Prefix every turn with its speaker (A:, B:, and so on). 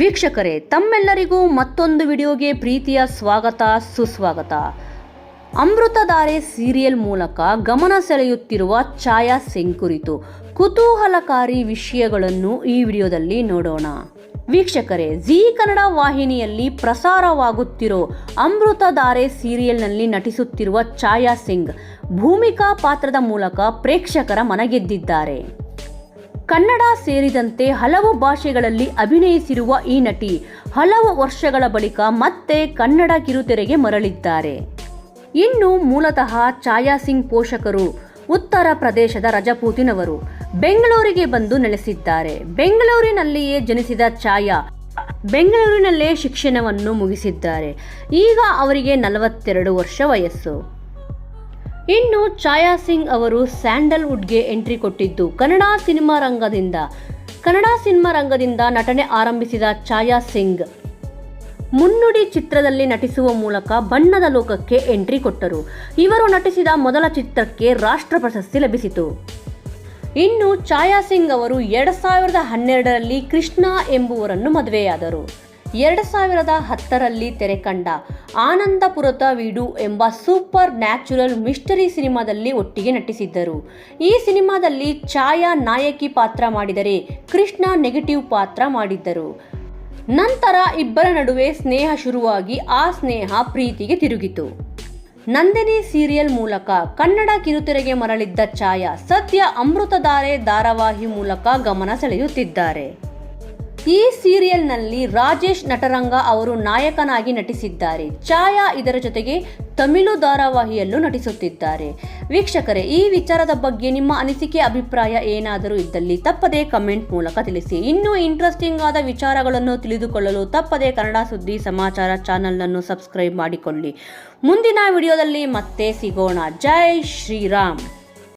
A: ವೀಕ್ಷಕರೇ, ತಮ್ಮೆಲ್ಲರಿಗೂ ಮತ್ತೊಂದು ವಿಡಿಯೋಗೆ ಪ್ರೀತಿಯ ಸ್ವಾಗತ, ಸುಸ್ವಾಗತ. ಅಮೃತಧಾರೆ ಸೀರಿಯಲ್ ಮೂಲಕ ಗಮನ ಸೆಳೆಯುತ್ತಿರುವ ಛಾಯಾ ಸಿಂಗ್ ಕುರಿತು ಕುತೂಹಲಕಾರಿ ವಿಷಯಗಳನ್ನು ಈ ವಿಡಿಯೋದಲ್ಲಿ ನೋಡೋಣ. ವೀಕ್ಷಕರೇ, ಜಿ ಕನ್ನಡ ವಾಹಿನಿಯಲ್ಲಿ ಪ್ರಸಾರವಾಗುತ್ತಿರೋ ಅಮೃತಧಾರೆ ಸೀರಿಯಲ್ನಲ್ಲಿ ನಟಿಸುತ್ತಿರುವ ಛಾಯಾ ಸಿಂಗ್ ಭೂಮಿಕಾ ಪಾತ್ರದ ಮೂಲಕ ಪ್ರೇಕ್ಷಕರ ಮನಗೆದ್ದಿದ್ದಾರೆ. ಕನ್ನಡ ಸೇರಿದಂತೆ ಹಲವು ಭಾಷೆಗಳಲ್ಲಿ ಅಭಿನಯಿಸಿರುವ ಈ ನಟಿ ಹಲವು ವರ್ಷಗಳ ಬಳಿಕ ಮತ್ತೆ ಕನ್ನಡ ಕಿರುತೆರೆಗೆ ಮರಳಿದ್ದಾರೆ. ಇನ್ನು ಮೂಲತಃ ಛಾಯಾ ಸಿಂಗ್ ಪೋಷಕರು ಉತ್ತರ ಪ್ರದೇಶದ ರಜಪೂತಿನವರು ಬೆಂಗಳೂರಿಗೆ ಬಂದು ನೆಲೆಸಿದ್ದಾರೆ. ಬೆಂಗಳೂರಿನಲ್ಲಿಯೇ ಜನಿಸಿದ ಛಾಯಾ ಬೆಂಗಳೂರಿನಲ್ಲೇ ಶಿಕ್ಷಣವನ್ನು ಮುಗಿಸಿದ್ದಾರೆ. ಈಗ ಅವರಿಗೆ ನಲವತ್ತೆರಡು ವರ್ಷ ವಯಸ್ಸು. ಇನ್ನು ಛಾಯಾ ಸಿಂಗ್ ಅವರು ಸ್ಯಾಂಡಲ್ವುಡ್ಗೆ ಎಂಟ್ರಿ ಕೊಟ್ಟಿದ್ದು ಕನ್ನಡ ಸಿನಿಮಾ ರಂಗದಿಂದ. ಕನ್ನಡ ಸಿನಿಮಾ ರಂಗದಿಂದ ನಟನೆ ಆರಂಭಿಸಿದ ಛಾಯಾ ಸಿಂಗ್. ಮುನ್ನುಡಿ ಚಿತ್ರದಲ್ಲಿ ನಟಿಸುವ ಮೂಲಕ ಬಣ್ಣದ ಲೋಕಕ್ಕೆ ಎಂಟ್ರಿ ಕೊಟ್ಟರು. ಇವರು ನಟಿಸಿದ ಮೊದಲ ಚಿತ್ರಕ್ಕೆ ರಾಷ್ಟ್ರ ಪ್ರಶಸ್ತಿ ಲಭಿಸಿತು. ಇನ್ನು ಛಾಯಾ ಸಿಂಗ್ ಅವರು ಎರಡು ಸಾವಿರದ ಹನ್ನೆರಡರಲ್ಲಿ ಕೃಷ್ಣ ಎಂಬುವರನ್ನು ಮದುವೆಯಾದರು. ಎರಡು ಸಾವಿರದ ಹತ್ತರಲ್ಲಿ ತೆರೆ ಕಂಡ ಆನಂದಪುರದ ವೀಡು ಎಂಬ ಸೂಪರ್ ನ್ಯಾಚುರಲ್ ಮಿಸ್ಟರಿ ಸಿನಿಮಾದಲ್ಲಿ ಒಟ್ಟಿಗೆ ನಟಿಸಿದ್ದರು. ಈ ಸಿನಿಮಾದಲ್ಲಿ ಛಾಯಾ ನಾಯಕಿ ಪಾತ್ರ ಮಾಡಿದರೆ ಕೃಷ್ಣ ನೆಗೆಟಿವ್ ಪಾತ್ರ ಮಾಡಿದ್ದರು. ನಂತರ ಇಬ್ಬರ ನಡುವೆ ಸ್ನೇಹ ಶುರುವಾಗಿ ಆ ಸ್ನೇಹ ಪ್ರೀತಿಗೆ ತಿರುಗಿತು. ನಂದಿನಿ ಸೀರಿಯಲ್ ಮೂಲಕ ಕನ್ನಡ ಕಿರುತೆರೆಗೆ ಮರಳಿದ್ದ ಛಾಯಾ ಸದ್ಯ ಅಮೃತಧಾರೆ ಧಾರಾವಾಹಿ ಮೂಲಕ ಗಮನ ಸೆಳೆಯುತ್ತಿದ್ದಾರೆ. ಈ ಸೀರಿಯಲ್ನಲ್ಲಿ ರಾಜೇಶ್ ನಟರಂಗ ಅವರು ನಾಯಕನಾಗಿ ನಟಿಸಿದ್ದಾರೆ. ಛಾಯಾ ಇದರ ಜೊತೆಗೆ ತಮಿಳು ಧಾರಾವಾಹಿಯಲ್ಲೂ ನಟಿಸುತ್ತಿದ್ದಾರೆ. ವೀಕ್ಷಕರೇ, ಈ ವಿಚಾರದ ಬಗ್ಗೆ ನಿಮ್ಮ ಅನಿಸಿಕೆ, ಅಭಿಪ್ರಾಯ ಏನಾದರೂ ಇದ್ದಲ್ಲಿ ತಪ್ಪದೇ ಕಮೆಂಟ್ ಮೂಲಕ ತಿಳಿಸಿ. ಇನ್ನೂ ಇಂಟ್ರೆಸ್ಟಿಂಗ್ ಆದ ವಿಚಾರಗಳನ್ನು ತಿಳಿದುಕೊಳ್ಳಲು ತಪ್ಪದೇ ಕನ್ನಡ ಸುದ್ದಿ ಸಮಾಚಾರ ಚಾನಲನ್ನು ಸಬ್ಸ್ಕ್ರೈಬ್ ಮಾಡಿಕೊಳ್ಳಿ. ಮುಂದಿನ ವಿಡಿಯೋದಲ್ಲಿ ಮತ್ತೆ ಸಿಗೋಣ. ಜೈ ಶ್ರೀರಾಮ್.